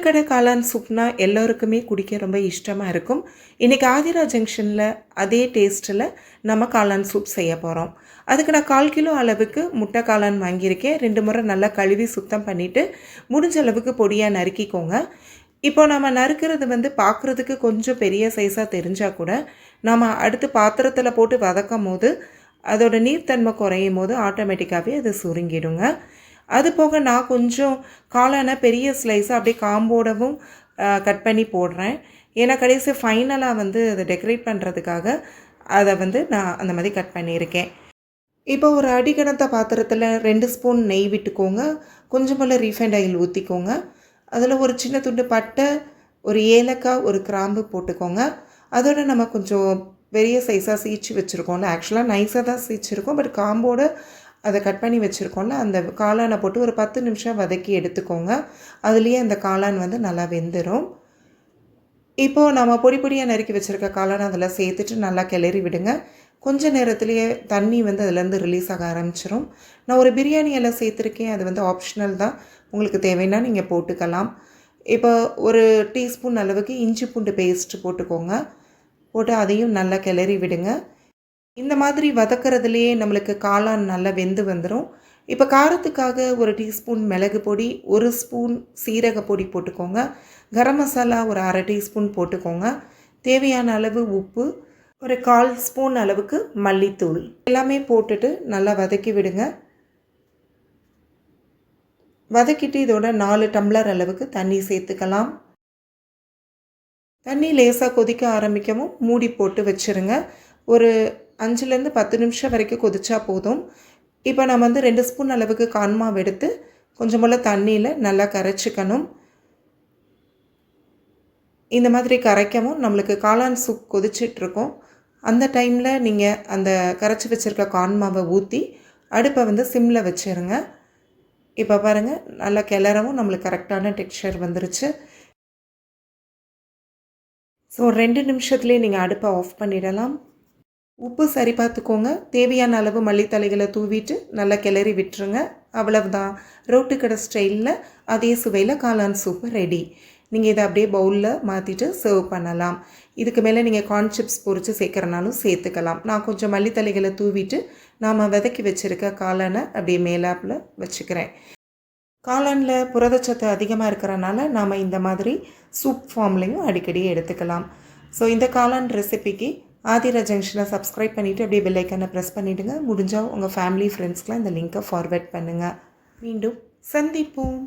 ரோட்டுக்கடை காளான் சூப்னா எல்லோருக்குமே குடிக்க ரொம்ப இஷ்டமாக இருக்கும். இன்றைக்கி ஆதிரா ஜங்ஷனில் அதே டேஸ்ட்டில் நம்ம காளான் சூப் செய்ய போகிறோம் அதுக்கு நான் கால் கிலோ அளவுக்கு முட்டை காளான் வாங்கியிருக்கேன். ரெண்டு முறை நல்லா கழுவி சுத்தம் பண்ணிவிட்டு முடிஞ்ச அளவுக்கு பொடியாக நறுக்கிக்கோங்க. இப்போ நம்ம நறுக்கிறது வந்து பார்க்குறதுக்கு கொஞ்சம் பெரிய சைஸாக தெரிஞ்சால் கூட நம்ம அடுத்து பாத்திரத்தில் போட்டு வதக்கும் போது அதோட நீர்த்தன்மை குறையும் போது ஆட்டோமேட்டிக்காகவே அது சுருங்கிடுங்க. அது போக நான் கொஞ்சம் காளான பெரிய ஸ்லைஸாக அப்படியே காம்போடவும் கட் பண்ணி போடுறேன். ஏன்னா கடைசி ஃபைனலாக வந்து அதை டெக்கரேட் பண்ணுறதுக்காக அதை வந்து நான் அந்த மாதிரி கட் பண்ணியிருக்கேன். இப்போ ஒரு அடிக்கணத்த பாத்திரத்தில் ரெண்டு ஸ்பூன் நெய் விட்டுக்கோங்க. கொஞ்சம் ரீஃபைண்ட் ஆயில் ஊற்றிக்கோங்க அதில் ஒரு சின்ன துண்டு பட்டை ஒரு ஏலக்காய் ஒரு கிராம்பு போட்டுக்கோங்க. அதோட நம்ம கொஞ்சம் பெரிய சைஸாக சீச்சு வச்சுருக்கோம்ல. ஆக்சுவலாக நைஸாக தான் சீச்சிருக்கோம். பட் காம்போட அதை கட் பண்ணி வச்சுருக்கோம்ல அந்த காளானை போட்டு ஒரு பத்து நிமிஷம் வதக்கி எடுத்துக்கோங்க. அதுலேயே அந்த காளான் வந்து நல்லா வெந்துடும் இப்போது நம்ம பொடி பொடியாக நறுக்கி வச்சுருக்க காளான் அதில் சேர்த்துட்டு நல்லா கிளறி விடுங்க. கொஞ்ச நேரத்துலேயே தண்ணி வந்து அதுலேருந்து ரிலீஸ் ஆக ஆரம்பிச்சிரும். நான் ஒரு பிரியாணி எல்லாம் சேர்த்துருக்கேன் அது வந்து ஆப்ஷனல் தான். உங்களுக்கு தேவைன்னா நீங்கள் போட்டுக்கலாம். இப்போ ஒரு டீஸ்பூன் அளவுக்கு இஞ்சி பூண்டு பேஸ்ட்டு போட்டுக்கோங்க. போட்டு அதையும் நல்லா கிளறி விடுங்க. இந்த மாதிரி வதக்கிறதுலையே நம்மளுக்கு காளான் நல்லா வெந்து வந்துடும் இப்போ காரத்துக்காக ஒரு டீஸ்பூன் மிளகு பொடி ஒரு ஸ்பூன் சீரக பொடி போட்டுக்கோங்க. கரம் மசாலா ஒரு அரை டீஸ்பூன் போட்டுக்கோங்க. தேவையான அளவு உப்பு ஒரு கால் ஸ்பூன் அளவுக்கு மல்லித்தூள். எல்லாமே போட்டுட்டு நல்லா வதக்கி விடுங்க. வதக்கிட்டு இதோட நாலு டம்ளர் அளவுக்கு தண்ணி சேர்த்துக்கலாம். தண்ணி லேசாக கொதிக்க ஆரம்பிக்கவும் மூடி போட்டு வச்சுருங்க. ஒரு அஞ்சுலேருந்து பத்து நிமிஷம் வரைக்கும் கொதிச்சா போதும். இப்போ நம்ம வந்து ரெண்டு ஸ்பூன் அளவுக்கு கான்மாவு எடுத்து கொஞ்சம் போல் தண்ணியில் நல்லா கரைச்சிக்கணும். இந்த மாதிரி கரைக்கவும் நம்மளுக்கு காளான் சூப் கொதிச்சிட்ருக்கோம். அந்த டைமில் நீங்கள் அந்த கரைச்சி வச்சுருக்க கான்மாவை ஊற்றி அடுப்பை வந்து சிம்மில் வச்சுருங்க. இப்போ பாருங்கள் நல்லா கிளறவும் நம்மளுக்கு கரெக்டான டெக்ஸ்சர் வந்துருச்சு. ஸோ ரெண்டு நிமிஷத்துலேயே நீங்கள் அடுப்பை ஆஃப் பண்ணிடலாம். உப்பு சரி பார்த்துக்கோங்க. தேவையான அளவு மல்லித்தலைகளை தூவிட்டு நல்லா கிளறி விட்டுருங்க. அவ்வளவுதான். ரோட்டு கடை ஸ்டைலில் அதே சுவையில் காளான் சூப்பு ரெடி நீங்கள் இதை அப்படியே பவுலில் மாற்றிட்டு சர்வ் பண்ணலாம். இதுக்கு மேலே நீங்கள் கார்ன் சிப்ஸ் பொறிச்சு சேர்க்குறனாலும் சேர்த்துக்கலாம். நான் கொஞ்சம் மல்லித்தலைகளை தூவிட்டு நாம் விதக்கி வச்சுருக்க காளானை அப்படியே மேலாப்பில் வச்சுக்கிறேன். காளானில் புரதச்சத்து அதிகமாக இருக்கிறனால நாம் இந்த மாதிரி சூப் ஃபார்ம்லேயும் அடிக்கடி எடுத்துக்கலாம். ஸோ இந்த காளான் ரெசிபிக்கு ஆதிரா ஜங்ஷனை சப்ஸ்கிரைப் பண்ணிவிட்டு அப்படியே பெல்லைக்கனை ப்ரெஸ் பண்ணிவிடுங்க முடிஞ்சால் உங்கள் ஃபேமிலி ஃப்ரெண்ட்ஸ்க்கெலாம் இந்த லிங்க்கை ஃபார்வேர்ட் பண்ணுங்கள் மீண்டும் சந்திப்போம்.